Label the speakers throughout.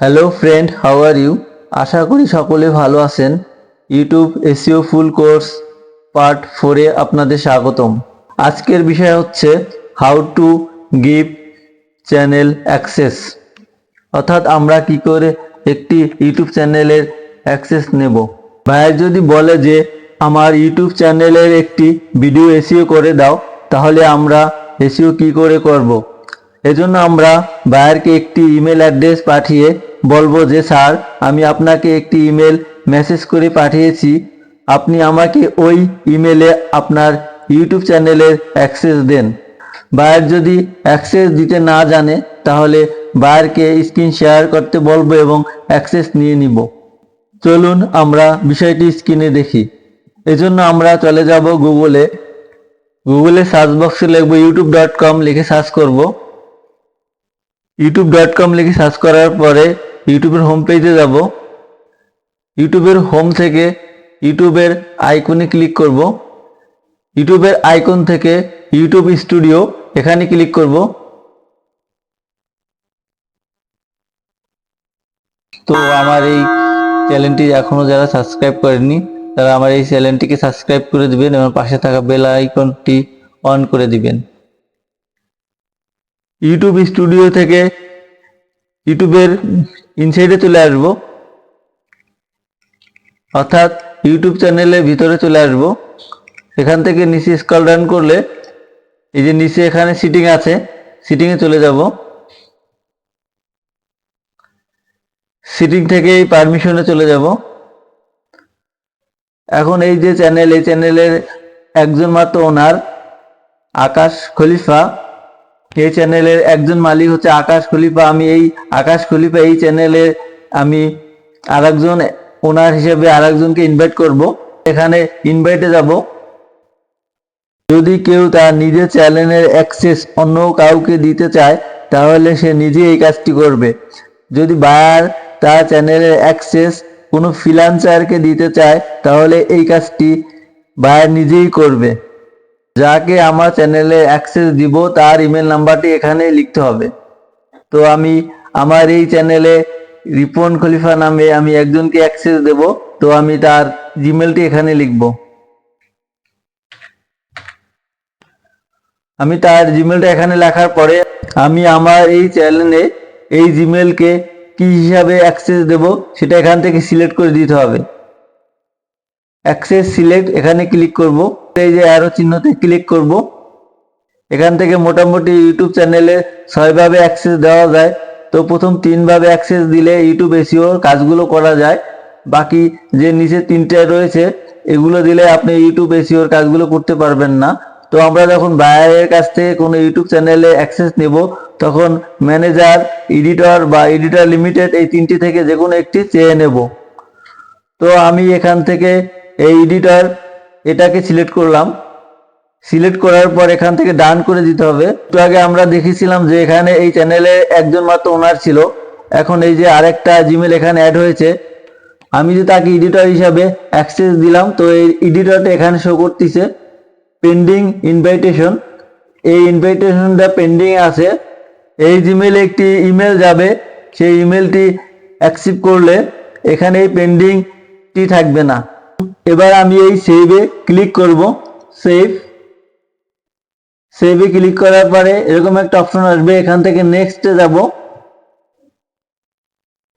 Speaker 1: Hello friend how are you আশা করি সকলে ভালো আছেন। YouTube SEO full course part ফোরে আপনাদের স্বাগতম। আজকের বিষয় হচ্ছে how to give channel access অর্থাৎ আমরা কি করে একটি ইউটিউব চ্যানেলের অ্যাক্সেস নেব। ভাইয়ের যদি বলে যে আমার ইউটিউব চ্যানেলের একটি ভিডিও এসিও করে দাও, তাহলে আমরা এসিও কি করে করব। এজন্য আমরা বায়ারকে একটি ইমেল অ্যাড্রেস পাঠিয়ে বলব যে, স্যার, আমি আপনাকে একটি ইমেল মেসেজ করে পাঠিয়েছি। আপনি আমাকে ওই ইমেলে আপনার ইউটিউব চ্যানেলের অ্যাক্সেস দেন। বায়ার যদি অ্যাক্সেস দিতে না জানে, তাহলে বায়ারকে স্ক্রিন শেয়ার করতে বলব এবং অ্যাক্সেস নিয়ে নিব। চলুন আমরা বিষয়টি স্ক্রিনে দেখি। এজন্য আমরা চলে যাব গুগলে গুগলে সার্চ বক্সে লিখব ইউটিউব ডট কম লিখে সার্চ করব। ইউটিউব ডট কম লিখে সার্চ করার পরে ইউটিউবের হোম পেজে যাব। ইউটিউবের হোম থেকে ইউটিউবের আইকনে ক্লিক করব। ইউটিউবের আইকন থেকে ইউটিউব স্টুডিও এখানে ক্লিক করব। তো আমার এই চ্যানেলটি এখনও যারা সাবস্ক্রাইব করেনি তারা আমার এই চ্যানেলটিকে সাবস্ক্রাইব করে দিবেন এবং পাশে থাকা বেল আইকনটি অন করে দিবেন। ইউটিউব স্টুডিও থেকে ইউটিউবের ইনসাইডে চলে আসব। অর্থাৎ ইউটিউব চ্যানেলের ভিতরে চলে আসব। এখান থেকে নিচে স্কল ডাউন করলে এই যে নিচে এখানে সিটিং আছে সিটিংয়ে চলে যাব। সিটিং থেকে এই পারমিশনে চলে যাব। এখন এই যে চ্যানেল এই চ্যানেলের একজন মাত্র ওনার আকাশ খলিফা এই চ্যানেলের একজন মালিক হচ্ছে আকাশ খলিফা। আমি এই আকাশ খলিফা, এই চ্যানেলে আমি আরেকজন ওনার হিসেবে আরেকজনকে ইনভাইট করব। এখানে ইনভাইটে যাব। যদি কেউ তার নিজের চ্যানেলের অ্যাক্সেস অন্য কাউকে দিতে চায়, তাহলে সে নিজে এই কাজটি করবে। যদি বায়ার তার চ্যানেলের অ্যাক্সেস কোনো ফ্রিল্যান্সারকে দিতে চায়, তাহলে এই কাজটি বায়ার নিজেই করবে। যাকে আমার চ্যানেলে অ্যাক্সেস দিব, তার ইমেল নাম্বারটি এখানে লিখতে হবে। তো আমি আমার এই চ্যানেলে রিপন খলিফা নামে আমি একজনকে অ্যাক্সেস দেব, তো আমি তার জিমেলটি এখানে লিখব। আমি তার জিমেলটা এখানে লেখার পরে আমি আমার এই চ্যানেলে এই জিমেলকে কি হিসাবে অ্যাক্সেস দেব, সেটা এখান থেকে সিলেক্ট করে দিতে হবে। অ্যাক্সেস সিলেক্ট, এখানে ক্লিক করব। এই যে অ্যারো চিহ্নতে ক্লিক করব। এখান থেকে মোটামুটি ইউটিউব চ্যানেলে ছয়ভাবে অ্যাক্সেস দেওয়া যায়। তো প্রথম তিনভাবে অ্যাক্সেস দিলে ইউটিউব এসিও কাজগুলো করা যায়। বাকি যে নিচে তিনটে রয়েছে, এগুলো দিলে আপনি ইউটিউব এসিওর কাজগুলো করতে পারবেন না। তো আমরা যখন বায়ারের কাছ থেকে কোনো ইউটিউব চ্যানেলে অ্যাক্সেস নেব, তখন ম্যানেজার এডিটর বা এডিটর লিমিটেড এই তিনটি থেকে যে কোনো একটি চেয়ে নেব। তো আমি এখান থেকে এই এডিটর এটাকে সিলেক্ট করলাম। সিলেক্ট করার পর এখান থেকে ডান করে দিতে হবে। একটু আগে আমরা দেখেছিলাম যে এখানে এই চ্যানেলে একজন মাত্র ওনার ছিল। এখন এই যে আরেকটা জিমেল এখানে অ্যাড হয়েছে। আমি যে তাকে এডিটর হিসাবে অ্যাক্সেস দিলাম, তো এই এডিটরটা এখানে শো করতেছে। পেন্ডিং ইনভাইটেশন এই ইনভাইটেশনটা পেন্ডিং আছে। এই জিমেলে একটি ইমেল যাবে। সেই ইমেলটি অ্যাকসেপ্ট করলে এখানে এই পেন্ডিংটি থাকবে না। এবার আমি এই সেভে ক্লিক করব সেভ সেভে ক্লিক করার পরে এরকম একটা অপশন আসবে, এখান থেকে নেক্সটে যাব।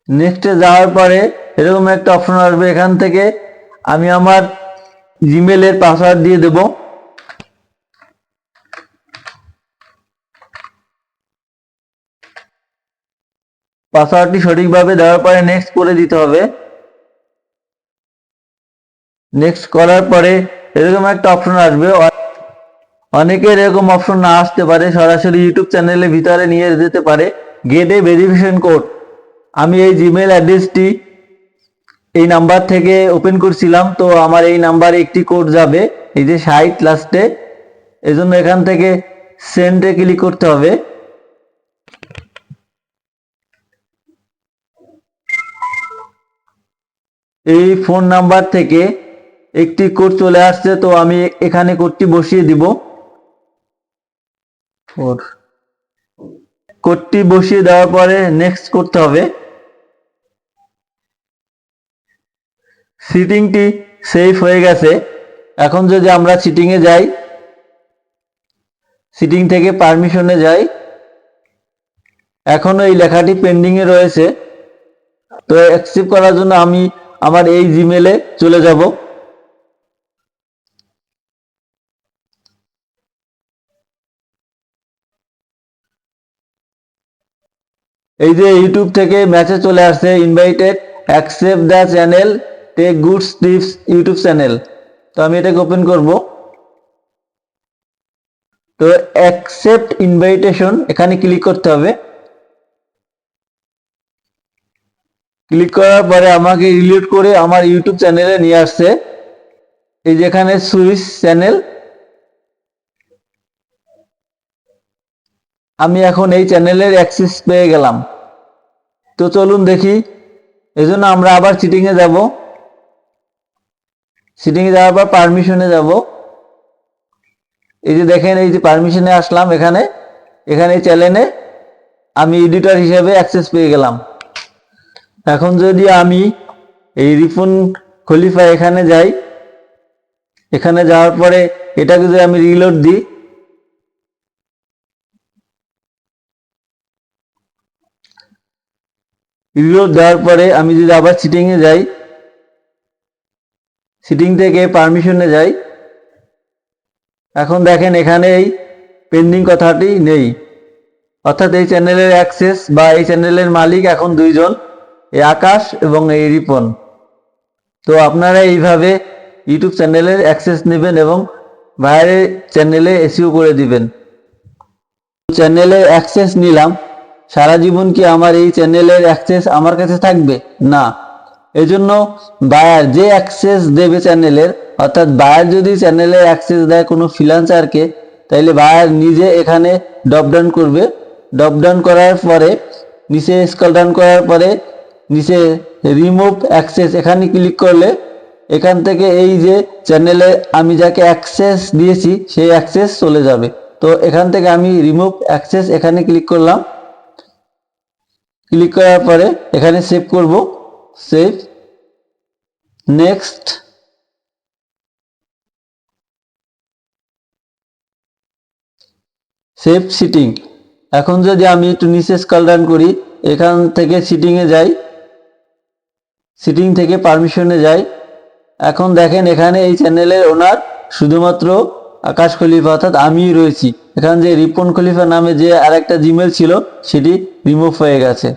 Speaker 1: নেক্সটে যাওয়ার পরে এরকম একটা অপশন আসবে, এখান থেকে আমি আমার জিমেলের পাসওয়ার্ড দিয়ে দেব। পাসওয়ার্ডটি সঠিকভাবে দেওয়ার পরে নেক্সট করে দিতে হবে। নেক্সট করার পরে এরকম একটা অপশন আসবে। অনেকের এরকম অপশন না আসতে পারে, সরাসরি ইউটিউব চ্যানেলের ভিতরে নিয়ে যেতে পারে। গেট ভেরিফিকেশন কোড আমি এই জিমেল অ্যাড্রেসটি এই নাম্বার থেকে ওপেন করছিলাম, তো আমার এই নাম্বারে একটি কোড যাবে, এই যে সাইট লাস্টে এজন্য এখান থেকে সেন্ডে ক্লিক করতে হবে। এই ফোন নাম্বার থেকে একটি কোড চলে আসছে তো আমি এখানে কোডটি বসিয়ে দিব। কোডটি বসিয়ে দেওয়ার পরে নেক্সট করতে হবে। সিটিংটি সেফ হয়ে গেছে। এখন যদি আমরা সিটিংয়ে যাই সিটিং থেকে পারমিশনে যাই এখনও এই লেখাটি পেন্ডিংয়ে রয়েছে। তো অ্যাকসেপ্ট করার জন্য আমি আমার এই জিমেলে চলে যাব। এই যে ইউটিউব থেকে মেসেজ চলে আসছে invited accept the channel tech goods tips YouTube channel তো আমি এটাকে ওপেন করব। তো অ্যাকসেপ্ট ইনভাইটেশন এখানে ক্লিক করতে হবে। ক্লিক করার পরে আমাকে রিলেট করে আমার ইউটিউব চ্যানেলে নিয়ে আসছে। এই যেখানে সুইস চ্যানেল আমি এখন এই চ্যানেলের অ্যাক্সেস পেয়ে গেলাম। তো চলুন দেখি, এজন্য আমরা আবার সিটিংয়ে যাব। সিটিংয়ে যাওয়ার পর পারমিশনে যাব। এই যে দেখেন, এই যে পারমিশনে আসলাম এখানে। এখানে এই চ্যানেলে আমি এডিটর হিসেবে অ্যাক্সেস পেয়ে গেলাম। এখন যদি আমি এই রিফোন খলিফা এখানে যাই, এখানে যাওয়ার পরে এটাকে যদি আমি রিলোড দিই রিলোড দেওয়ার পরে আমি যদি আবার সিটিংয়ে যাই সিটিং থেকে পারমিশনে যাই, এখন দেখেন এখানে এই পেন্ডিং কথাটি নেই। অর্থাৎ এই চ্যানেলের অ্যাক্সেস বা এই চ্যানেলের মালিক এখন দুইজন, এই আকাশ এবং এই রিপন। তো আপনারা এইভাবে ইউটিউব চ্যানেলের অ্যাক্সেস নেবেন এবং বাইরের চ্যানেলে এসিও করে দিবেন। চ্যানেলের অ্যাক্সেস নিলাম। সারা জীবন কি আমার এই চ্যানেলের অ্যাক্সেস আমার কাছে থাকবে? না। এজন্য বায়ার যে অ্যাক্সেস দেবে চ্যানেলের, অর্থাৎ বায়ার যদি চ্যানেলের অ্যাক্সেস দেয় কোনো ফ্রিল্যান্সারকে তাইলে বায়ার নিজে এখানে ড্রপ ডাউন করবে। ড্রপ ডাউন করার পরে, নিচে স্কল ডাউন করার পরে, নিচে রিমুভ অ্যাক্সেস এখানে ক্লিক করলে, এখান থেকে এই যে চ্যানেলে আমি যাকে অ্যাক্সেস দিয়েছি, সেই অ্যাক্সেস চলে যাবে। তো এখান থেকে আমি রিমুভ অ্যাক্সেস এখানে ক্লিক করলাম। ক্লিক করার পরে এখানে সেভ করব। সেভ। নেক্সট। Save setting. এখন যদি আমি একটু নিচে স্কল ডাউন করি, এখান থেকে সিটিংয়ে যাই, সিটিং থেকে পারমিশনে যাই, এখন দেখেন এখানে এই চ্যানেলের ওনার শুধুমাত্র আকাশ খলিফা, অর্থাৎ আমিই রয়েছি। এখানে যে রিপন খলিফা নামে যে আরেকটা জিমেল ছিল, সেটি রিমুভ হয়ে গেছে।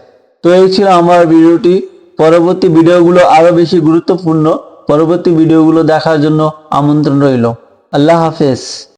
Speaker 1: তো এই ছিল আমার ভিডিওটি। পরবর্তী ভিডিওগুলো আরও বেশি গুরুত্বপূর্ণ। পরবর্তী ভিডিওগুলো দেখার জন্য আমন্ত্রণ রইল। আল্লাহ হাফেজ।